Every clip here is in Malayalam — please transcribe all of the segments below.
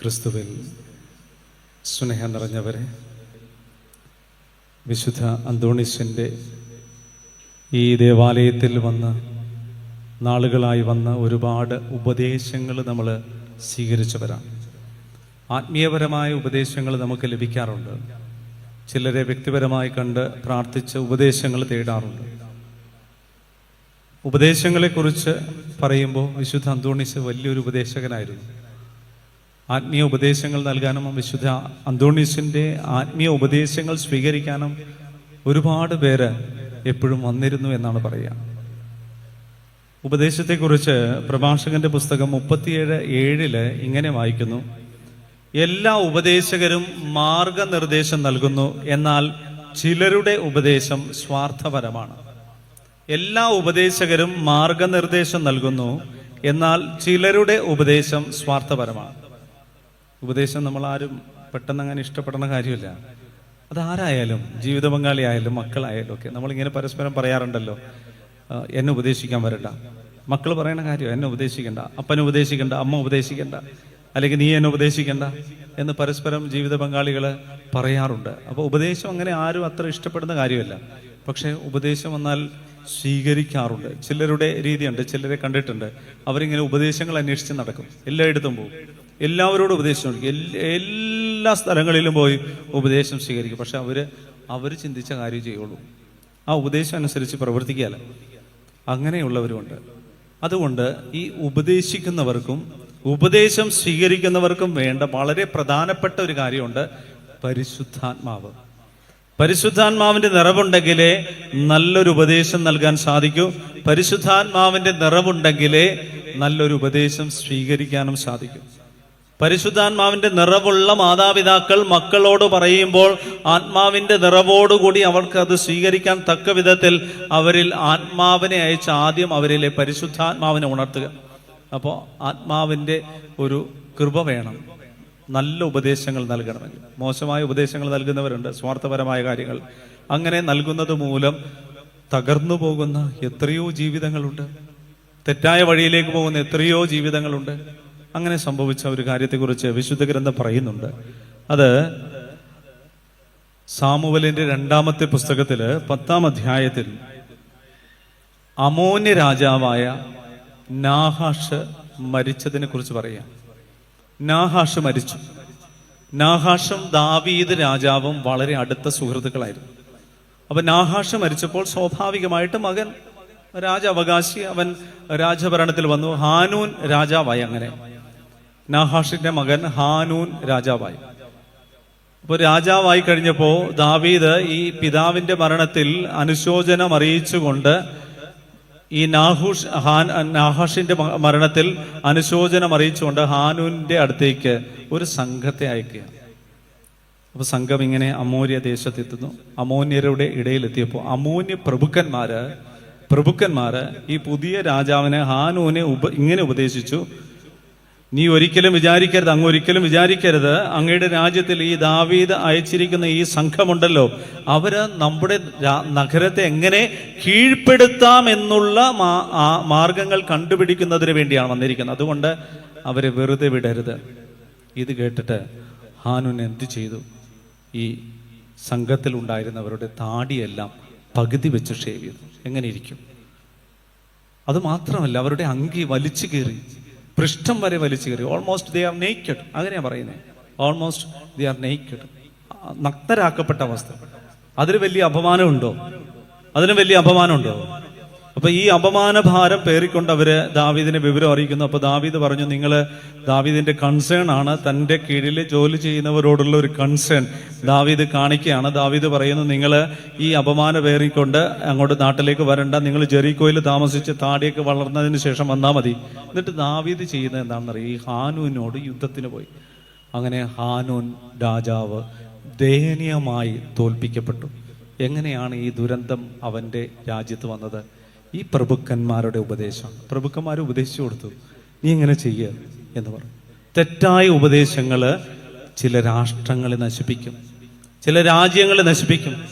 ക്രിസ്തുവിൽ സ്നേഹം നിറഞ്ഞവരെ വിശുദ്ധ അന്തോണിസിന്റെ ഈ ദേവാലയത്തിൽ വന്ന് നാളുകളായി വന്ന ഒരുപാട് ഉപദേശങ്ങൾ നമ്മൾ സ്വീകരിച്ചവരാണ്. ആത്മീയപരമായ ഉപദേശങ്ങൾ നമുക്ക് ലഭിക്കാറുണ്ട്. ചിലരെ വ്യക്തിപരമായി കണ്ട് പ്രാർത്ഥിച്ച് ഉപദേശങ്ങൾ തേടാറുണ്ട്. ഉപദേശങ്ങളെക്കുറിച്ച് പറയുമ്പോൾ വിശുദ്ധ അന്തോണിസ് വലിയൊരു ഉപദേശകനായിരുന്നു. ആത്മീയ ഉപദേശങ്ങൾ നൽകാനും വിശുദ്ധ അന്തോണീസിന്റെ ആത്മീയ ഉപദേശങ്ങൾ സ്വീകരിക്കാനും ഒരുപാട് പേര് എപ്പോഴും വന്നിരുന്നു എന്നാണ് പറയുക. ഉപദേശത്തെക്കുറിച്ച് പ്രഭാഷകന്റെ പുസ്തകം മുപ്പത്തിയേഴ് ഏഴിൽ ഇങ്ങനെ വായിക്കുന്നു. എല്ലാ ഉപദേശകരും മാർഗനിർദ്ദേശം നൽകുന്നു എന്നാൽ ചിലരുടെ ഉപദേശം സ്വാർത്ഥപരമാണ്. എല്ലാ ഉപദേശകരും മാർഗനിർദ്ദേശം നൽകുന്നു എന്നാൽ ചിലരുടെ ഉപദേശം സ്വാർത്ഥപരമാണ്. ഉപദേശം നമ്മൾ ആരും പെട്ടെന്ന് അങ്ങനെ ഇഷ്ടപ്പെടുന്ന കാര്യമില്ല. അതാരായാലും ജീവിത പങ്കാളി ആയാലും മക്കളായാലും ഒക്കെ നമ്മളിങ്ങനെ പരസ്പരം പറയാറുണ്ടല്ലോ. എന്നെ ഉപദേശിക്കാൻ വരണ്ട. മക്കൾ പറയുന്ന കാര്യം എന്നെ ഉപദേശിക്കണ്ട. അപ്പനെ ഉപദേശിക്കണ്ട അമ്മ ഉപദേശിക്കണ്ട. അല്ലെങ്കിൽ നീ എന്നെ ഉപദേശിക്കണ്ട എന്ന് പരസ്പരം ജീവിത പങ്കാളികൾ പറയാറുണ്ട്. അപ്പോൾ ഉപദേശം അങ്ങനെ ആരും അത്ര ഇഷ്ടപ്പെടുന്ന കാര്യമല്ല. പക്ഷേ ഉപദേശം വന്നാൽ സ്വീകരിക്കാറുണ്ട്. ചിലരുടെ രീതിയുണ്ട് ചിലരെ കണ്ടിട്ടുണ്ട്. അവരിങ്ങനെ ഉപദേശങ്ങൾ അന്വേഷിച്ച് നടക്കും. എല്ലായിടത്തും പോകും. എല്ലാവരോടും ഉപദേശം എല്ലാ സ്ഥലങ്ങളിലും പോയി ഉപദേശം സ്വീകരിക്കും. പക്ഷെ അവർ അവർ ചിന്തിച്ച കാര്യം ചെയ്യുള്ളൂ. ആ ഉപദേശം അനുസരിച്ച് പ്രവർത്തിക്കുകയല്ല. അങ്ങനെയുള്ളവരുമുണ്ട് അതുകൊണ്ട് ഈ ഉപദേശിക്കുന്നവർക്കും ഉപദേശം സ്വീകരിക്കുന്നവർക്കും വേണ്ട വളരെ പ്രധാനപ്പെട്ട ഒരു കാര്യമുണ്ട് പരിശുദ്ധാത്മാവ്. പരിശുദ്ധാത്മാവിന്റെ നിറവുണ്ടെങ്കിലേ നല്ലൊരു ഉപദേശം നൽകാൻ സാധിക്കൂ. പരിശുദ്ധാത്മാവിന്റെ നിറവുണ്ടെങ്കിലേ നല്ലൊരു ഉപദേശം സ്വീകരിക്കാനും സാധിക്കും. പരിശുദ്ധാത്മാവിന്റെ നിറവുള്ള മാതാപിതാക്കൾ മക്കളോട് പറയുമ്പോൾ ആത്മാവിന്റെ നിറവോടുകൂടി അവർക്ക് അത് സ്വീകരിക്കാൻ തക്ക വിധത്തിൽ അവരിൽ ആത്മാവിനെ അയച്ച് ആദ്യം അവരിലെ പരിശുദ്ധാത്മാവിനെ ഉണർത്തുക. അപ്പോൾ ആത്മാവിന്റെ ഒരു കൃപ വേണം. നല്ല ഉപദേശങ്ങൾ നൽകണമെങ്കിൽ. മോശമായ ഉപദേശങ്ങൾ നൽകുന്നവരുണ്ട്. സ്വാർത്ഥപരമായ കാര്യങ്ങൾ. അങ്ങനെ നൽകുന്നത് മൂലം തകർന്നു പോകുന്ന എത്രയോ ജീവിതങ്ങളുണ്ട്. തെറ്റായ വഴിയിലേക്ക് പോകുന്ന എത്രയോ ജീവിതങ്ങളുണ്ട്. അങ്ങനെ സംഭവിച്ച ഒരു കാര്യത്തെക്കുറിച്ച് വിശുദ്ധ ഗ്രന്ഥം പറയുന്നുണ്ട്. അത് സാമുവലിന്റെ രണ്ടാമത്തെ പുസ്തകത്തിൽ പത്താം അധ്യായത്തിൽ അമോന്യ രാജാവായ നാഹാഷ് മരിച്ചതിനെ കുറിച്ച് പറയാം. നാഹാഷ് മരിച്ചു. നാഹാഷും ദാവീദ് രാജാവും വളരെ അടുത്ത സുഹൃത്തുക്കളായിരുന്നു. അപ്പൊ നാഹാഷ് മരിച്ചപ്പോൾ സ്വാഭാവികമായിട്ട് മകൻ രാജാവകാശി അവൻ രാജഭരണത്തിൽ വന്നു. ഹാനൂൻ രാജാവായി അങ്ങനെ. നാഹാഷിന്റെ മകൻ ഹാനൂൻ രാജാവായി. അപ്പോൾ രാജാവായി കഴിഞ്ഞപ്പോൾ ദാവീദ് ഈ പിതാവിന്റെ മരണത്തിൽ അനുശോചനം അറിയിച്ചുകൊണ്ട് ഈ നാഹൂഷ് ഹാൻ നാഹാഷിന്റെ മരണത്തിൽ അനുശോചനം അറിയിച്ചുകൊണ്ട് ഹാനൂന്റെ അടുത്തേക്ക് ഒരു സംഘത്തെ അയക്കുക അപ്പൊ സംഘം ഇങ്ങനെ അമോര്യ ദേശത്തെത്തുന്നു. അമോന്യരുടെ ഇടയിലെത്തിയപ്പോൾ അമോന്യ പ്രഭുക്കന്മാര് പ്രഭുക്കന്മാര് ഈ പുതിയ രാജാവിനെ ഹാനൂനെ ഉപ ഇങ്ങനെ ഉപദേശിച്ചു. നീ ഒരിക്കലും വിചാരിക്കരുത് അങ്ങ് ഒരിക്കലും വിചാരിക്കരുത്. അങ്ങയുടെ രാജ്യത്തിൽ ഈ ദാവീദ് അയച്ചിരിക്കുന്ന ഈ സംഘമുണ്ടല്ലോ അവർ നമ്മുടെ നഗരത്തെ എങ്ങനെ കീഴ്പ്പെടുത്താം എന്നുള്ള മാർഗങ്ങൾ കണ്ടുപിടിക്കുന്നതിന് വേണ്ടിയാണ് വന്നിരിക്കുന്നത്. അതുകൊണ്ട് അവരെ വെറുതെ വിടരുത്. ഇത് കേട്ടിട്ട് ഹാനുൻ എന്ത് ചെയ്തു? ഈ സംഘത്തിൽ ഉണ്ടായിരുന്നവരുടെ താടിയെല്ലാം പകുതി വെച്ച് ഷേവ് ചെയ്തു. എങ്ങനെ ഇരിക്കും? അത് മാത്രമല്ല അവരുടെ അങ്കി വലിച്ചു കീറി. പൃഷ്ഠം വരെ വലിച്ചു കയറി. ഓൾമോസ്റ്റ് ദേ ആർ നെയ്ക്കഡ് അങ്ങനെയാ പറയുന്നത് ഓൾമോസ്റ്റ് ദേ ആർ നെയ്ക്കഡ് നഗ്നരാക്കപ്പെട്ട അവസ്ഥ. അതിന് വലിയ അപമാനമുണ്ടോ? അതിന് വലിയ അപമാനമുണ്ടോ? അപ്പൊ ഈ അപമാന ഭാരം പേറിക്കൊണ്ട് അവർ ദാവീദിനെ വിവരം അറിയിക്കുന്നു. അപ്പൊ ദാവീദ് പറഞ്ഞു നിങ്ങൾ ദാവീദിന്റെ കൺസേൺ ആണ്. തന്റെ കീഴിൽ ജോലി ചെയ്യുന്നവരോടുള്ള ഒരു കൺസേൺ ദാവീദ് കാണിക്കുകയാണ്. ദാവീദ് പറയുന്നു നിങ്ങൾ ഈ അപമാനം പേറിക്കൊണ്ട് അങ്ങോട്ട് നാട്ടിലേക്ക് വരണ്ട. നിങ്ങൾ ജെറിക്കോയിൽ താമസിച്ച് താടിയൊക്കെ വളർന്നതിന് ശേഷം വന്നാൽ മതി. എന്നിട്ട് ദാവീദ് ചെയ്യുന്നത് എന്താണെന്നറിയാം? ഈ ഹാനൂനോട് യുദ്ധത്തിന് പോയി. അങ്ങനെ ഹാനൂൻ രാജാവ് ദയനീയമായി തോൽപ്പിക്കപ്പെട്ടു. എങ്ങനെയാണ് ഈ ദുരന്തം അവന്റെ രാജ്യത്ത് വന്നത്? ഈ പ്രഭുക്കന്മാരുടെ ഉപദേശം. പ്രഭുക്കന്മാർ ഉപദേശിച്ചു കൊടുത്തു. നീ ഇങ്ങനെ ചെയ്യുക എന്ന് പറഞ്ഞു. തെറ്റായ ഉപദേശങ്ങൾ ചില രാഷ്ട്രങ്ങളെ നശിപ്പിക്കും. ചില രാജ്യങ്ങളെ നശിപ്പിക്കും.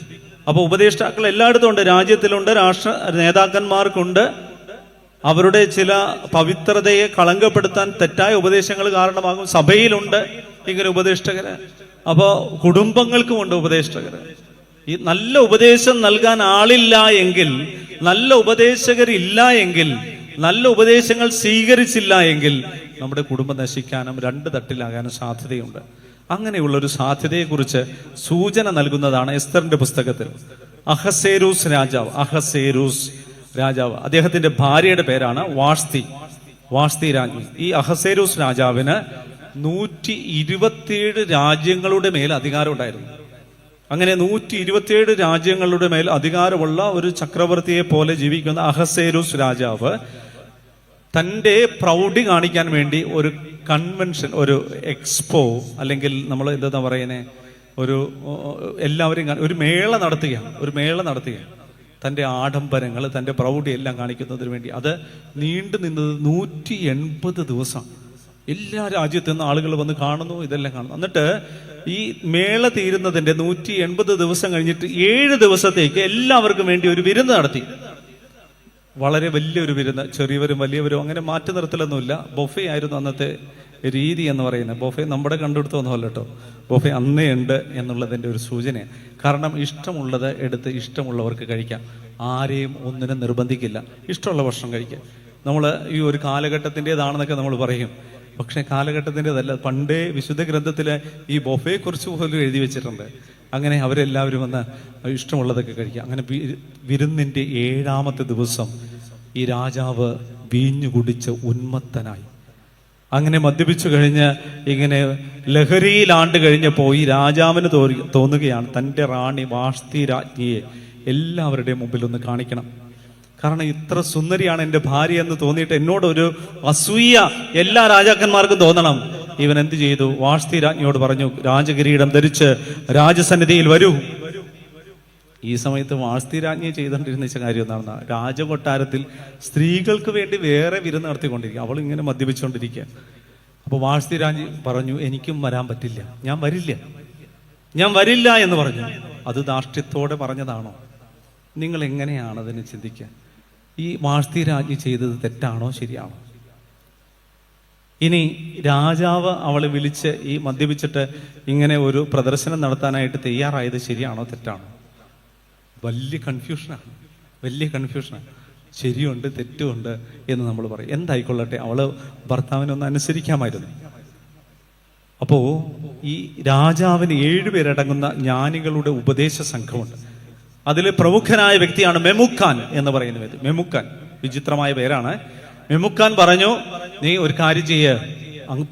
അപ്പൊ ഉപദേഷ്ടാക്കൾ എല്ലായിടത്തും ഉണ്ട്. രാജ്യത്തിലുണ്ട് രാഷ്ട്ര നേതാക്കന്മാർക്കുണ്ട്. അവരുടെ ചില പവിത്രതയെ കളങ്കപ്പെടുത്താൻ തെറ്റായ ഉപദേശങ്ങൾ കാരണമാകും. സഭയിലുണ്ട് ഇങ്ങനെ ഉപദേഷ്ടകര് അപ്പോ കുടുംബങ്ങൾക്കുമുണ്ട് ഉപദേഷ്ടകര് ഈ നല്ല ഉപദേശം നൽകാൻ ആളില്ല എങ്കിൽ നല്ല ഉപദേശകരില്ല എങ്കിൽ നല്ല ഉപദേശങ്ങൾ സ്വീകരിച്ചില്ല എങ്കിൽ നമ്മുടെ കുടുംബം നശിക്കാനും രണ്ട് തട്ടിലാകാനും സാധ്യതയുണ്ട്. അങ്ങനെയുള്ള ഒരു സാധ്യതയെക്കുറിച്ച് സൂചന നൽകുന്നതാണ് എസ്തറിന്റെ പുസ്തകത്തിൽ. അഹസേരൂസ് രാജാവ് അഹസേരൂസ് രാജാവ്. അദ്ദേഹത്തിന്റെ ഭാര്യയുടെ പേരാണ് വാസ്തി വാസ്തി രാജ്ഞി ഈ അഹസേരൂസ് രാജാവിന് നൂറ്റി ഇരുപത്തിയേഴ് രാജ്യങ്ങളുടെ മേൽ അധികാരം ഉണ്ടായിരുന്നു. അങ്ങനെ നൂറ്റി ഇരുപത്തിയേഴ് രാജ്യങ്ങളുടെ മേൽ അധികാരമുള്ള ഒരു ചക്രവർത്തിയെ പോലെ ജീവിക്കുന്ന അഹസേരൂസ് രാജാവ് തന്റെ പ്രൗഢി കാണിക്കാൻ വേണ്ടി ഒരു കൺവെൻഷൻ ഒരു എക്സ്പോ അല്ലെങ്കിൽ നമ്മൾ എന്താ പറയുന്നത് ഒരു എല്ലാവരും ഒരു മേള നടത്തുകയാണ് ഒരു മേള നടത്തുകയാണ്. തന്റെ ആഡംബരങ്ങൾ തന്റെ പ്രൗഢി എല്ലാം കാണിക്കുന്നതിന് വേണ്ടി. അത് നീണ്ടു നിന്നത് നൂറ്റി എൺപത് ദിവസം എല്ലാ രാജ്യത്തു നിന്ന് ആളുകൾ വന്ന് കാണുന്നു ഇതെല്ലാം കാണുന്നു. എന്നിട്ട് ഈ മേള തീരുന്നതിന്റെ നൂറ്റി എൺപത് ദിവസം കഴിഞ്ഞിട്ട് ഏഴ് ദിവസത്തേക്ക് എല്ലാവർക്കും വേണ്ടി ഒരു വിരുന്ന് നടത്തി. വളരെ വലിയൊരു വിരുന്ന്. ചെറിയവരും വലിയവരും അങ്ങനെ മാറ്റി നിർത്തലൊന്നുമില്ല. ബൊഫെ ആയിരുന്നു അന്നത്തെ രീതി എന്ന് പറയുന്നത്. ബൊഫെ നമ്മുടെ കണ്ടെടുത്തൊന്നുമല്ല കേട്ടോ. ബൊഫെ അന്നേ ഉണ്ട് എന്നുള്ളതിന്റെ ഒരു സൂചനയാണ്. കാരണം ഇഷ്ടമുള്ളത് എടുത്ത് ഇഷ്ടമുള്ളവർക്ക് കഴിക്കാം. ആരെയും ഒന്നിനും നിർബന്ധിക്കില്ല. ഇഷ്ടമുള്ള ഭക്ഷണം കഴിക്കാം. നമ്മൾ ഈ ഒരു കാലഘട്ടത്തിന്റെതാണെന്നൊക്കെ നമ്മൾ പറയും. പക്ഷേ കാലഘട്ടത്തിന്റെതല്ല പണ്ടേ വിശുദ്ധ ഗ്രന്ഥത്തിലെ ഈ ബൊഫയെക്കുറിച്ച് പോലും എഴുതി വെച്ചിട്ടുണ്ട്. അങ്ങനെ അവരെല്ലാവരും വന്ന് ഇഷ്ടമുള്ളതൊക്കെ കഴിക്കുക അങ്ങനെ വിരുന്നിന്റെ ഏഴാമത്തെ ദിവസം ഈ രാജാവ് വീഞ്ഞു കുടിച്ച് ഉന്മത്തനായി. അങ്ങനെ മദ്യപിച്ചു കഴിഞ്ഞ് ഇങ്ങനെ ലഹരിയിലാണ്ട് കഴിഞ്ഞപ്പോൾ ഈ രാജാവിന് തോന്നി- തോന്നുകയാണ് തന്റെ റാണി വാഷ്തി രാജ്ഞിയെ എല്ലാവരുടെയും മുമ്പിൽ ഒന്ന് കാണിക്കണം. കാരണം ഇത്ര സുന്ദരിയാണ് എന്റെ ഭാര്യ എന്ന് തോന്നിയിട്ട് എന്നോടൊരു അസൂയ എല്ലാ രാജാക്കന്മാർക്കും തോന്നണം. ഇവൻ എന്ത് ചെയ്തു? വാഷ്തി രാജ്ഞിയോട് പറഞ്ഞു രാജകിരീടം ധരിച്ച് രാജസന്നിധിയിൽ വരൂ. ഈ സമയത്ത് വാഷ്തി രാജ്ഞി ചെയ്തുകൊണ്ടിരുന്ന കാര്യം എന്താണെന്ന രാജകൊട്ടാരത്തിൽ സ്ത്രീകൾക്ക് വേണ്ടി വേറെ വിരുന്ന് നടത്തിക്കൊണ്ടിരിക്കുക. അവൾ ഇങ്ങനെ മദ്യപിച്ചുകൊണ്ടിരിക്കുക അപ്പോൾ വാഷ്തി രാജ്ഞി പറഞ്ഞു എനിക്കും വരാൻ പറ്റില്ല. ഞാൻ വരില്ല. ഞാൻ വരില്ല എന്ന് പറഞ്ഞു. അത് ധാർഷ്ട്യത്തോടെ പറഞ്ഞതാണോ? നിങ്ങൾ എങ്ങനെയാണ് അതിനെ ചിന്തിക്കുക? ഈ വാഷ്തി രാജ്ഞി ചെയ്തത് തെറ്റാണോ ശരിയാണോ? ഇനി രാജാവ് അവളെ വിളിച്ച് ഈ മദ്യപിച്ചിട്ട് ഇങ്ങനെ ഒരു പ്രദർശനം നടത്താനായിട്ട് തയ്യാറായത് ശരിയാണോ തെറ്റാണോ? വലിയ കൺഫ്യൂഷനാണ് വലിയ കൺഫ്യൂഷനാണ് ശരിയുണ്ട് തെറ്റുമുണ്ട് എന്ന് നമ്മൾ പറയും. എന്തായിക്കൊള്ളട്ടെ അവൾ ഭർത്താവിനൊന്ന് അനുസരിക്കാമായിരുന്നു. അപ്പോ ഈ രാജാവിന് ഏഴുപേരടങ്ങുന്ന ജ്ഞാനികളുടെ ഉപദേശ സംഘമുണ്ട്. അതിൽ പ്രമുഖനായ വ്യക്തിയാണ് മെമുക്കാൻ എന്ന് പറയുന്ന വ്യക്തി മെമുക്കാൻ വിചിത്രമായ പേരാണ്. മെമുക്കാൻ പറഞ്ഞു നീ ഒരു കാര്യം ചെയ്യ.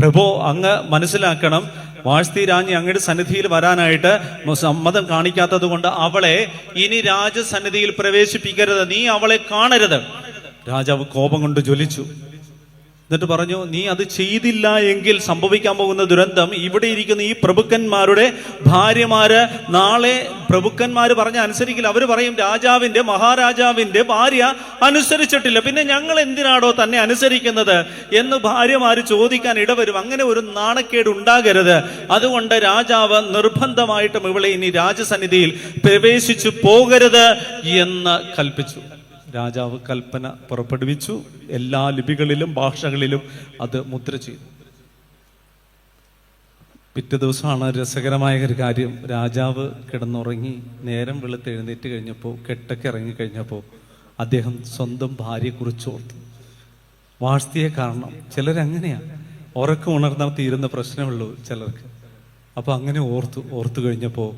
പ്രഭോ അങ്ങ് മനസ്സിലാക്കണം. വാഴ്ത്തി രാജ്ഞി അങ്ങയുടെ സന്നിധിയിൽ വരാനായിട്ട് സമ്മതം കാണിക്കാത്തത് കൊണ്ട് അവളെ ഇനി രാജസന്നിധിയിൽ പ്രവേശിപ്പിക്കരുത്. നീ അവളെ കാണരുത്. രാജാവ് കോപം കൊണ്ട് ജ്വലിച്ചു. എന്നിട്ട് പറഞ്ഞു നീ അത് ചെയ്തില്ല എങ്കിൽ സംഭവിക്കാൻ പോകുന്ന ദുരന്തം ഇവിടെ ഇരിക്കുന്ന ഈ പ്രഭുക്കന്മാരുടെ ഭാര്യമാര് നാളെ പ്രഭുക്കന്മാർ പറഞ്ഞ അനുസരിക്കില്ല അവർ പറയും രാജാവിന്റെ മഹാരാജാവിന്റെ ഭാര്യ അനുസരിച്ചിട്ടില്ല. പിന്നെ ഞങ്ങൾ എന്തിനാണോ തന്നെ അനുസരിക്കുന്നത്? എന്ന് ഭാര്യമാര് ചോദിക്കാൻ ഇടവരും. അങ്ങനെ ഒരു നാണക്കേട് ഉണ്ടാകരുത്. അതുകൊണ്ട് രാജാവ് നിർബന്ധമായിട്ടും ഇവളെ ഇനി രാജസന്നിധിയിൽ പ്രവേശിച്ചു പോകരുത് എന്ന് കൽപ്പിച്ചു. രാജാവ് കൽപ്പന പുറപ്പെടുവിച്ചു. എല്ലാ ലിപികളിലും ഭാഷകളിലും അത് മുദ്ര ചെയ്തു. പിറ്റേ ദിവസമാണ് രസകരമായ ഒരു കാര്യം. രാജാവ് കിടന്നുറങ്ങി നേരം വെളുത്ത് എഴുന്നേറ്റ് കഴിഞ്ഞപ്പോൾ കെട്ടൊക്കെ ഇറങ്ങി കഴിഞ്ഞപ്പോൾ അദ്ദേഹം സ്വന്തം ഭാര്യയെക്കുറിച്ച് ഓർത്തു. വാഴ്ത്തിയെ കാരണം ചിലരങ്ങനെയാണ് ഉറക്കം ഉണർന്നാൽ തീരുന്ന പ്രശ്നമുള്ളൂ ചിലർക്ക്. അപ്പോൾ അങ്ങനെ ഓർത്തു ഓർത്തു കഴിഞ്ഞപ്പോൾ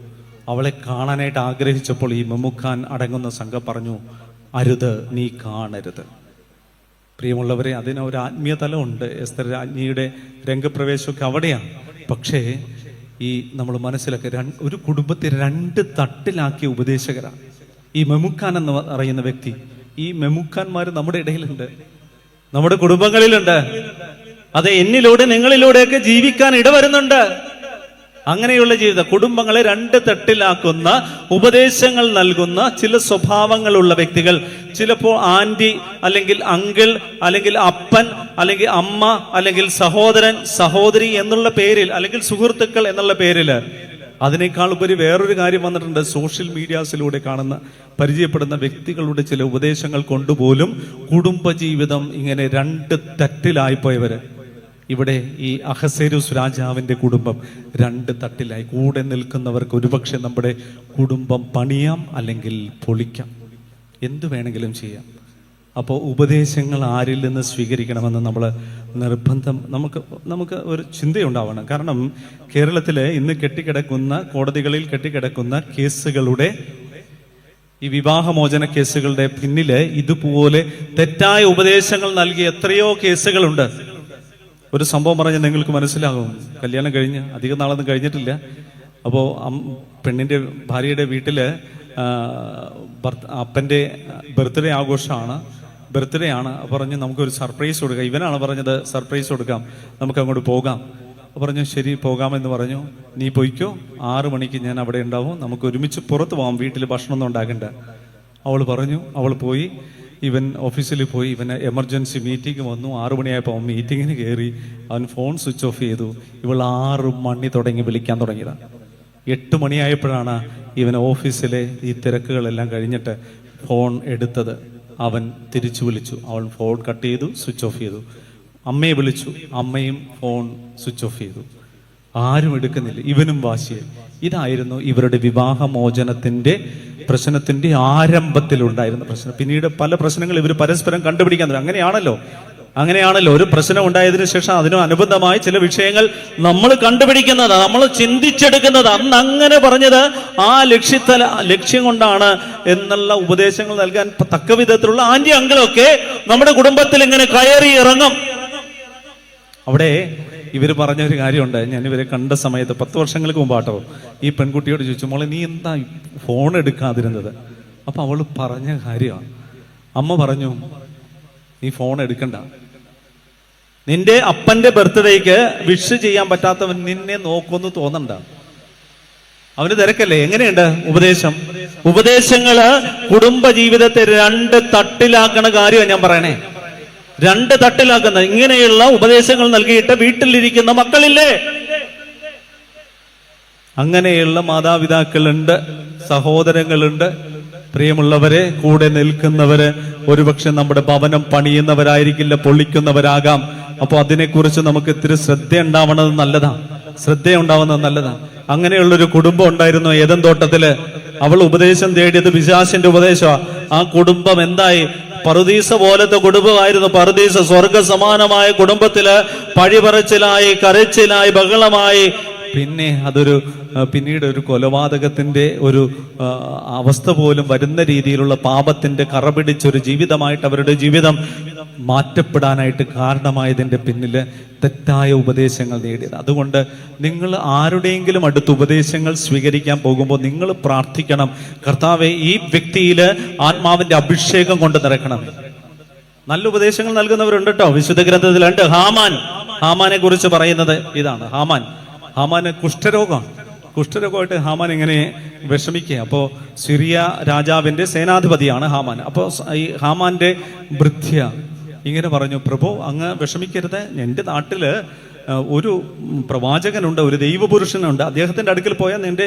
അവളെ കാണാനായിട്ട് ആഗ്രഹിച്ചപ്പോൾ ഈ മമ്മുഖാൻ അടങ്ങുന്ന സംഘം പറഞ്ഞു അരുത് നീ കാണരുത്. പ്രിയമുള്ളവരെ അതിന് ഒരു ആത്മീയ തലമുണ്ട്. എസ്തർ രാജ്ഞിയുടെ രംഗപ്രവേശമൊക്കെ അവിടെയാണ്. പക്ഷേ ഈ നമ്മൾ മനസ്സിലൊക്കെ ഒരു കുടുംബത്തെ രണ്ട് തട്ടിലാക്കിയ ഉപദേശകരാണ്. ഈ മെമുക്കാൻ എന്ന് അറിയുന്ന വ്യക്തി ഈ മെമുക്കാന്മാർ നമ്മുടെ ഇടയിലുണ്ട്. നമ്മുടെ കുടുംബങ്ങളിലുണ്ട്. അതെ എന്നിലൂടെ നിങ്ങളിലൂടെയൊക്കെ ജീവിക്കാൻ ഇടവരുന്നുണ്ട്. അങ്ങനെയുള്ള ജീവിതം കുടുംബങ്ങളെ രണ്ട് തട്ടിലാക്കുന്ന ഉപദേശങ്ങൾ നൽകുന്ന ചില സ്വഭാവങ്ങളുള്ള വ്യക്തികൾ. ചിലപ്പോൾ ആന്റി അല്ലെങ്കിൽ അങ്കിൾ അല്ലെങ്കിൽ അപ്പൻ അല്ലെങ്കിൽ അമ്മ അല്ലെങ്കിൽ സഹോദരൻ സഹോദരി എന്നുള്ള പേരിൽ അല്ലെങ്കിൽ സുഹൃത്തുക്കൾ എന്നുള്ള പേരിൽ അതിനേക്കാൾ ഉപരി വേറൊരു കാര്യം വന്നിട്ടുണ്ട്. സോഷ്യൽ മീഡിയാസിലൂടെ കാണുന്ന പരിചയപ്പെടുന്ന വ്യക്തികളുടെ ചില ഉപദേശങ്ങൾ കൊണ്ടുപോലും കുടുംബജീവിതം ഇങ്ങനെ രണ്ട് തട്ടിലായിപ്പോയവര്. ഇവിടെ ഈ അഹസേരുസ് രാജാവിന്റെ കുടുംബം രണ്ട് തട്ടിലായി. കൂടെ നിൽക്കുന്നവർക്ക് ഒരുപക്ഷെ നമ്മുടെ കുടുംബം പണിയാം അല്ലെങ്കിൽ പൊളിക്കാം. എന്തു വേണമെങ്കിലും ചെയ്യാം. അപ്പോൾ ഉപദേശങ്ങൾ ആരിൽ നിന്ന് സ്വീകരിക്കണമെന്ന് നമ്മൾ നിർബന്ധം നമുക്ക് നമുക്ക് ഒരു ചിന്തയുണ്ടാവണം. കാരണം കേരളത്തിൽ ഇന്ന് കെട്ടിക്കിടക്കുന്ന കോടതികളിൽ കെട്ടിക്കിടക്കുന്ന കേസുകളുടെ ഈ വിവാഹമോചന കേസുകളുടെ പിന്നിൽ ഇതുപോലെ തെറ്റായ ഉപദേശങ്ങൾ നൽകിയ എത്രയോ കേസുകളുണ്ട്. ഒരു സംഭവം പറഞ്ഞാൽ നിങ്ങൾക്ക് മനസ്സിലാകും. കല്യാണം കഴിഞ്ഞ് അധികം നാളൊന്നും കഴിഞ്ഞിട്ടില്ല. അപ്പോൾ പെണ്ണിന്റെ ഭാര്യയുടെ വീട്ടിൽ അപ്പന്റെ ബർത്ത്ഡേ ആഘോഷമാണ്. ബർത്ത്ഡേ ആണ്. പറഞ്ഞ് നമുക്കൊരു സർപ്രൈസ് കൊടുക്കാം. ഇവനാണ് പറഞ്ഞത് സർപ്രൈസ് കൊടുക്കാം. നമുക്ക് അങ്ങോട്ട് പോകാം. പറഞ്ഞു ശരി പോകാമെന്ന് പറഞ്ഞു. നീ പൊയ്ക്കോ. ആറു മണിക്ക് ഞാൻ അവിടെ ഉണ്ടാവും. നമുക്ക് ഒരുമിച്ച് പുറത്ത് പോകാം വീട്ടിൽ ഭക്ഷണമൊന്നും ഉണ്ടാക്കണ്ട. അവൾ പറഞ്ഞു. അവൾ പോയി. ഇവൻ ഓഫീസിൽ പോയി ഇവന് എമർജൻസി മീറ്റിംഗ് വന്നു. ആറു മണിയായപ്പോൾ അവൻ മീറ്റിങ്ങിന് കയറി അവൻ ഫോൺ സ്വിച്ച് ഓഫ് ചെയ്തു. ഇവൾ ആറ് മണി തുടങ്ങി വിളിക്കാൻ തുടങ്ങിയതാണ് എട്ട് മണിയായപ്പോഴാണ് ഇവൻ ഓഫീസിലെ ഈ തിരക്കുകളെല്ലാം കഴിഞ്ഞിട്ട് ഫോൺ എടുത്തത്. അവൻ തിരിച്ചു വിളിച്ചു. അവൾ ഫോൺ കട്ട് ചെയ്തു സ്വിച്ച് ഓഫ് ചെയ്തു. അമ്മയെ വിളിച്ചു. അമ്മയും ഫോൺ സ്വിച്ച് ഓഫ് ചെയ്തു. ആരും എടുക്കുന്നില്ല. ഇവനും വാശിയായി. ഇതായിരുന്നു ഇവരുടെ വിവാഹമോചനത്തിന്റെ പ്രശ്നത്തിന്റെ ആരംഭത്തിലുണ്ടായിരുന്ന പ്രശ്നം. പിന്നീട് പല പ്രശ്നങ്ങൾ ഇവർ പരസ്പരം കണ്ടുപിടിക്കാൻ അങ്ങനെയാണല്ലോ. അങ്ങനെയാണല്ലോ. ഒരു പ്രശ്നം ഉണ്ടായതിനു ശേഷം അതിനു അനുബന്ധമായി ചില വിഷയങ്ങൾ നമ്മൾ കണ്ടുപിടിക്കുന്നത് നമ്മൾ ചിന്തിച്ചെടുക്കുന്നത്. അന്ന് അങ്ങനെ പറഞ്ഞത് ആ ലക്ഷ്യത്തല ലക്ഷ്യം കൊണ്ടാണ് എന്നുള്ള ഉപദേശങ്ങൾ നൽകാൻ തക്ക വിധത്തിലുള്ള ആന്റി അങ്കിളൊക്കെ നമ്മുടെ കുടുംബത്തിൽ ഇങ്ങനെ കയറി ഇറങ്ങും. അവിടെ ഇവർ പറഞ്ഞ ഒരു കാര്യമുണ്ട്. ഞാൻ ഇവരെ കണ്ട സമയത്ത് പത്ത് വർഷങ്ങൾക്ക് മുമ്പാട്ടോ ഈ പെൺകുട്ടിയോട് ചോദിച്ചു മോളെ നീ എന്താ ഫോൺ എടുക്കാതിരുന്നത്? അപ്പൊ അവൾ പറഞ്ഞ കാര്യമാണ് അമ്മ പറഞ്ഞു നീ ഫോൺ എടുക്കണ്ട. നിന്റെ അപ്പന്റെ ബർത്ത്ഡേക്ക് വിഷ് ചെയ്യാൻ പറ്റാത്തവൻ നിന്നെ നോക്കുമെന്ന് തോന്നണ്ട. അവന് തിരക്കല്ലേ? എങ്ങനെയുണ്ട് ഉപദേശം? ഉപദേശങ്ങൾ കുടുംബ ജീവിതത്തെ രണ്ട് തട്ടിലാക്കണ കാര്യമാണ് ഞാൻ പറയണേ. രണ്ട് തട്ടിലാക്കുന്ന ഇങ്ങനെയുള്ള ഉപദേശങ്ങൾ നൽകിയിട്ട് വീട്ടിലിരിക്കുന്ന മക്കളില്ലേ? അങ്ങനെയുള്ള മാതാപിതാക്കളുണ്ട് സഹോദരങ്ങളുണ്ട്. പ്രിയമുള്ളവരെ കൂടെ നിൽക്കുന്നവര് ഒരുപക്ഷെ നമ്മുടെ ഭവനം പണിയുന്നവരായിരിക്കില്ല പൊള്ളിക്കുന്നവരാകാം അപ്പൊ അതിനെക്കുറിച്ച് നമുക്ക് ഇത്തിരി ശ്രദ്ധ ഉണ്ടാവണത് നല്ലതാ ശ്രദ്ധ ഉണ്ടാവുന്നത് നല്ലതാ അങ്ങനെയുള്ളൊരു കുടുംബം ഉണ്ടായിരുന്നു ഏതൻ തോട്ടത്തിൽ. അവൾ ഉപദേശം തേടിയത് വിശാസിന്റെ ഉപദേശമാണ് ആ കുടുംബം എന്തായി? പറുദീസ പോലത്തെ കുടുംബമായിരുന്നു. പറുദീസ സ്വർഗ സമാനമായ കുടുംബത്തിൽ പഴിപറച്ചിലായി കരച്ചിലായി ബഹളമായി പിന്നെ അതൊരു പിന്നീട് ഒരു കൊലപാതകത്തിന്റെ ഒരു അവസ്ഥ പോലും വരുന്ന രീതിയിലുള്ള പാപത്തിന്റെ കറ പിടിച്ചൊരു ജീവിതമായിട്ട് അവരുടെ ജീവിതം മാറ്റപ്പെടാനായിട്ട് കാരണമായതിന്റെ പിന്നിൽ തെറ്റായ ഉപദേശങ്ങൾ നേടിയത്. അതുകൊണ്ട് നിങ്ങൾ ആരുടെയെങ്കിലും അടുത്ത് ഉപദേശങ്ങൾ സ്വീകരിക്കാൻ പോകുമ്പോൾ നിങ്ങൾ പ്രാർത്ഥിക്കണം. കർത്താവെ ഈ വ്യക്തിയിൽ ആത്മാവിന്റെ അഭിഷേകം കൊണ്ട് നിറക്കണം നല്ല ഉപദേശങ്ങൾ നൽകുന്നവരുണ്ട് കേട്ടോ. വിശുദ്ധ ഗ്രന്ഥത്തിലുണ്ട് ഹാമാൻ ഹാമാനെ കുറിച്ച് പറയുന്നത് ഇതാണ്. ഹാമാൻ ഹാമാന് കുഷ്ഠരോഗമാണ് കുഷ്ഠരോഗമായിട്ട് ഹാമാൻ ഇങ്ങനെ വിഷമിക്കുക. അപ്പോൾ സിറിയ രാജാവിന്റെ സേനാധിപതിയാണ് ഹാമാൻ. അപ്പോൾ ഈ ഹാമാന്റെ വൃദ്ധ്യ ഇങ്ങനെ പറഞ്ഞു പ്രഭു അങ്ങ് വിഷമിക്കരുത്. എന്റെ നാട്ടിൽ ഒരു പ്രവാചകനുണ്ട് ഒരു ദൈവപുരുഷനുണ്ട്. അദ്ദേഹത്തിന്റെ അടുക്കൽ പോയാൽ നിന്റെ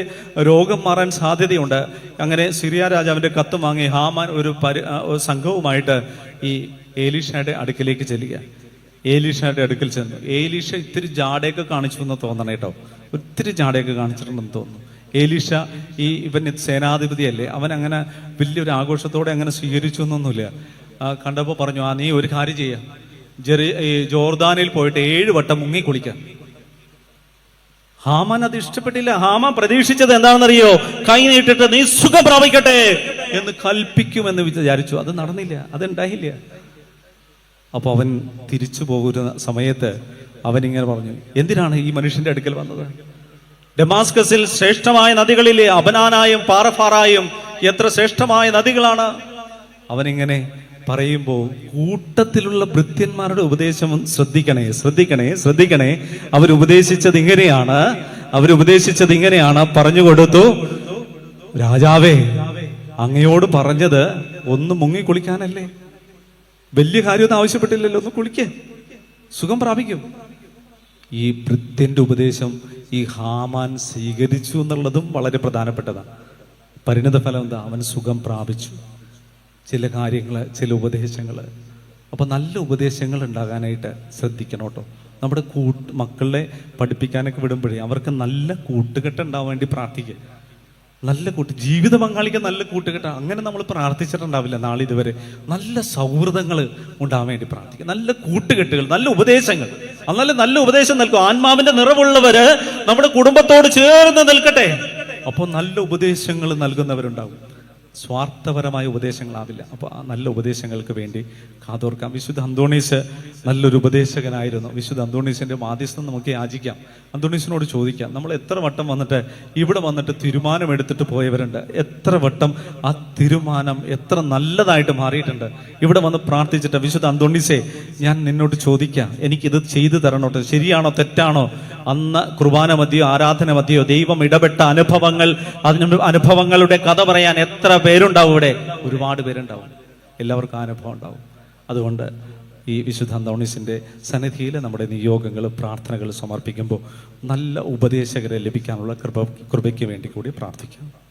രോഗം മാറാൻ സാധ്യതയുണ്ട്. അങ്ങനെ സിറിയ രാജാവിന്റെ കത്ത് വാങ്ങി ഹാമാൻ ഒരു പരി സംഘവുമായിട്ട് ഈ ഏലീഷയുടെ അടുക്കിലേക്ക് ചെല്ലുക. ഏലീഷയുടെ അടുക്കൽ ചെന്നു. ഏലീഷ ഇത്തിരി ജാടയൊക്കെ കാണിച്ചു എന്ന് തോന്നണം കേട്ടോ. ഒത്തിരി ജാടയൊക്കെ കാണിച്ചിട്ടുണ്ടെന്ന് തോന്നുന്നു. ഏലീഷ ഈ ഇവൻ സേനാധിപതിയല്ലേ? അവൻ അങ്ങനെ വലിയൊരു ആഘോഷത്തോടെ അങ്ങനെ സ്വീകരിച്ചു എന്നൊന്നുമില്ല. കണ്ടപ്പോൾ കണ്ടപ്പോ പറഞ്ഞു ആ നീ ഒരു കാര്യം ചെയ്യാം. ജെറി ജോർദാനിൽ പോയിട്ട് ഏഴ് വട്ടം മുങ്ങി കുളിക്കാം. ഹാമൻ അത് ഇഷ്ടപ്പെട്ടില്ല. ഹാമൻ പ്രതീക്ഷിച്ചത് എന്താണെന്നറിയോ? കൈ നീട്ടിട്ട് നീ സുഖം പ്രാപിക്കട്ടെ എന്ന് കൽപ്പിക്കുമെന്ന് വിചാരിച്ചു. അത് നടന്നില്ല. അതുണ്ടായില്ല അപ്പൊ അവൻ തിരിച്ചു പോകുന്ന സമയത്ത് അവനിങ്ങനെ പറഞ്ഞു എന്തിനാണ് ഈ മനുഷ്യന്റെ അടുക്കൽ വന്നത്? ഡെമാസ്കസിൽ ശ്രേഷ്ഠമായ നദികളിലെ അപനാനായും പാറഫാറായും എത്ര ശ്രേഷ്ഠമായ നദികളാണ്. അവനിങ്ങനെ പറയുമ്പോൾ കൂട്ടത്തിലുള്ള ഭൃത്യന്മാരുടെ ഉപദേശം ശ്രദ്ധിക്കണേ ശ്രദ്ധിക്കണേ ശ്രദ്ധിക്കണേ. അവരുപദേശിച്ചത് ഇങ്ങനെയാണ് അവരുപദേശിച്ചത് ഇങ്ങനെയാണ്. പറഞ്ഞു കൊടുത്തു. രാജാവേ അങ്ങയോട് പറഞ്ഞത് ഒന്ന് മുങ്ങി കുളിക്കാനല്ലേ? വലിയ കാര്യമൊന്നും ആവശ്യപ്പെട്ടില്ലല്ലോ ഒന്ന് കുളിക്കേ. സുഖം പ്രാപിക്കും. ഈ ഭൃത്യന്റെ ഉപദേശം ഈ ഹാമാൻ സ്വീകരിച്ചു എന്നുള്ളതും വളരെ പ്രധാനപ്പെട്ടതാണ്. പരിണിത ഫലം എന്താ? അവൻ സുഖം പ്രാപിച്ചു. ചില കാര്യങ്ങൾ ചില ഉപദേശങ്ങൾ അപ്പോൾ നല്ല ഉപദേശങ്ങൾ ഉണ്ടാകാനായിട്ട് ശ്രദ്ധിക്കണം കേട്ടോ. നമ്മുടെ കൂട്ട് മക്കളെ പഠിപ്പിക്കാനൊക്കെ വിടുമ്പോഴേ അവർക്ക് നല്ല കൂട്ടുകെട്ടുണ്ടാവാൻ വേണ്ടി പ്രാർത്ഥിക്കുക. നല്ല കൂട്ട് ജീവിത പങ്കാളിക്ക് നല്ല കൂട്ടുകെട്ട അങ്ങനെ നമ്മൾ പ്രാർത്ഥിച്ചിട്ടുണ്ടാവില്ല നാളെ ഇതുവരെ. നല്ല സൗഹൃദങ്ങൾ ഉണ്ടാവാൻ വേണ്ടി പ്രാർത്ഥിക്കുക. നല്ല കൂട്ടുകെട്ടുകൾ നല്ല ഉപദേശങ്ങൾ. എന്നാലും നല്ല ഉപദേശം നൽകും. ആത്മാവിന്റെ നിറവുള്ളവര് നമ്മുടെ കുടുംബത്തോട് ചേർന്ന് നിൽക്കട്ടെ. അപ്പോൾ നല്ല ഉപദേശങ്ങൾ നൽകുന്നവരുണ്ടാവും. സ്വാർത്ഥപരമായ ഉപദേശങ്ങളാവില്ല. അപ്പോൾ ആ നല്ല ഉപദേശങ്ങൾക്ക് വേണ്ടി കാതോർക്കാം. വിശുദ്ധ അന്തോണീസ് നല്ലൊരു ഉപദേശകനായിരുന്നു. വിശുദ്ധ അന്തോണീസിന്റെ മാധ്യസ്ഥം നമുക്ക് യാചിക്കാം. അന്തോണീസിനോട് ചോദിക്കാം നമ്മൾ എത്ര വട്ടം വന്നിട്ട് ഇവിടെ വന്നിട്ട് തീരുമാനം എടുത്തിട്ട് പോയവരുണ്ട്? എത്ര വട്ടം ആ തീരുമാനം എത്ര നല്ലതായിട്ട് മാറിയിട്ടുണ്ട്? ഇവിടെ വന്ന് പ്രാർത്ഥിച്ചിട്ട് വിശുദ്ധ അന്തോണീസേ ഞാൻ നിന്നോട് ചോദിക്കാം. എനിക്കിത് ചെയ്തു തരണോട്ടെ? ശരിയാണോ തെറ്റാണോ? അന്ന് കുർബാന മതിയോ ആരാധന മതിയോ ദൈവം ഇടപെട്ട അനുഭവങ്ങൾ അതിന് അനുഭവങ്ങളുടെ കഥ പറയാൻ എത്ര പേരുണ്ടാവും ഇവിടെ? ഒരുപാട് പേരുണ്ടാവും. എല്ലാവർക്കും അനുഭവം ഉണ്ടാവും. അതുകൊണ്ട് ഈ വിശുദ്ധ അന്തോണീസിന്റെ സന്നിധിയിൽ നമ്മുടെ നിയോഗങ്ങൾ പ്രാർത്ഥനകൾ സമർപ്പിക്കുമ്പോൾ നല്ല ഉപദേശകരെ ലഭിക്കാനുള്ള കൃപ കൃപയ്ക്ക് വേണ്ടി കൂടി പ്രാർത്ഥിക്കാം